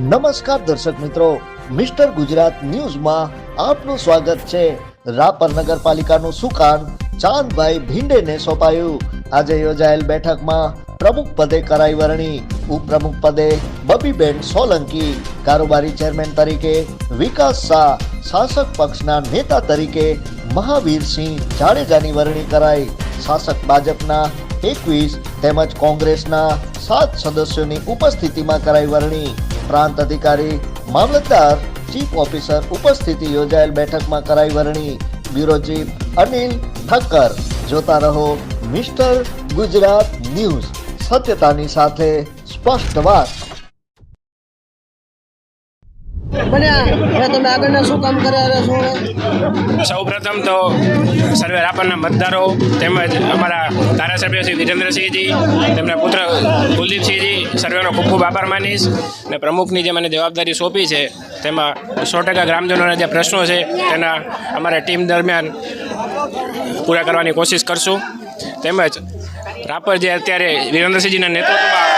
નમસ્કાર દર્શક મિત્રો, મિસ્ટર ગુજરાત ન્યૂઝમાં આપનું સ્વાગત છે. રાપર નગરપાલિકાનું સુકાન ચાંદભાઈ ભીંડેને સોંપાયું. આજે યોજાયેલ બેઠકમાં પ્રમુખ પદે કરાઈ વરણી. ઉપપ્રમુખ પદે બબીબેન સોલંકી. કારોબારી ચેરમેન તરીકે વિકાસ શાહ, શાસક પક્ષના નેતા તરીકે મહાવીરસિંહ જાડેજાની વરણી કરાઈ. શાસક ભાજપના એકવીસ તેમજ કોંગ્રેસના સાત સદસ્યોની ઉપસ્થિતિમાં કરાઈ વરણી. પ્રાંત અધિકારી મામલતદાર ચીફ ઓફિસર ઉપસ્થિતિ યોજાયેલ બેઠકમાં કરાઈ વરણી. Bureau chief Anil Thakkar. જોતા રહો મિસ્ટર ગુજરાત ન્યૂઝ. સત્યતાની સાથે સ્પષ્ટ વાત. બન્યા. તમે આગળના શું કામ કર્યા છો? સૌ પ્રથમ તો સર્વે રાપરના મતદારો તેમજ અમારા ધારાસભ્ય શ્રી વિરેન્દ્રસિંહજી તેમના પુત્ર કુલદીપસિંહજી સર્વેનો ખૂબ ખૂબ આભાર માનીશ અને પ્રમુખની જે મને જવાબદારી સોંપી છે, તેમાં સો ટકા ગ્રામજનોના જે પ્રશ્નો છે, તેના અમારા ટીમ દરમિયાન પૂરા કરવાની કોશિશ કરશું. તેમજ રાપર જે અત્યારે વિરેન્દ્રસિંહજીના નેતૃત્વમાં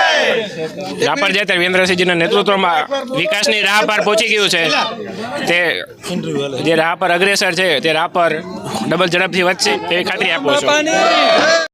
રાપર જે વિરેન્દ્રસિંહજીના નેતૃત્વમાં વિકાસની રાહ પર પહોંચી ગયું છે, તે જે રાહ પર અગ્રેસર છે, તે રાહ પર ડબલ ઝડપથી વધશે, તેવી ખાતરી આપું છું.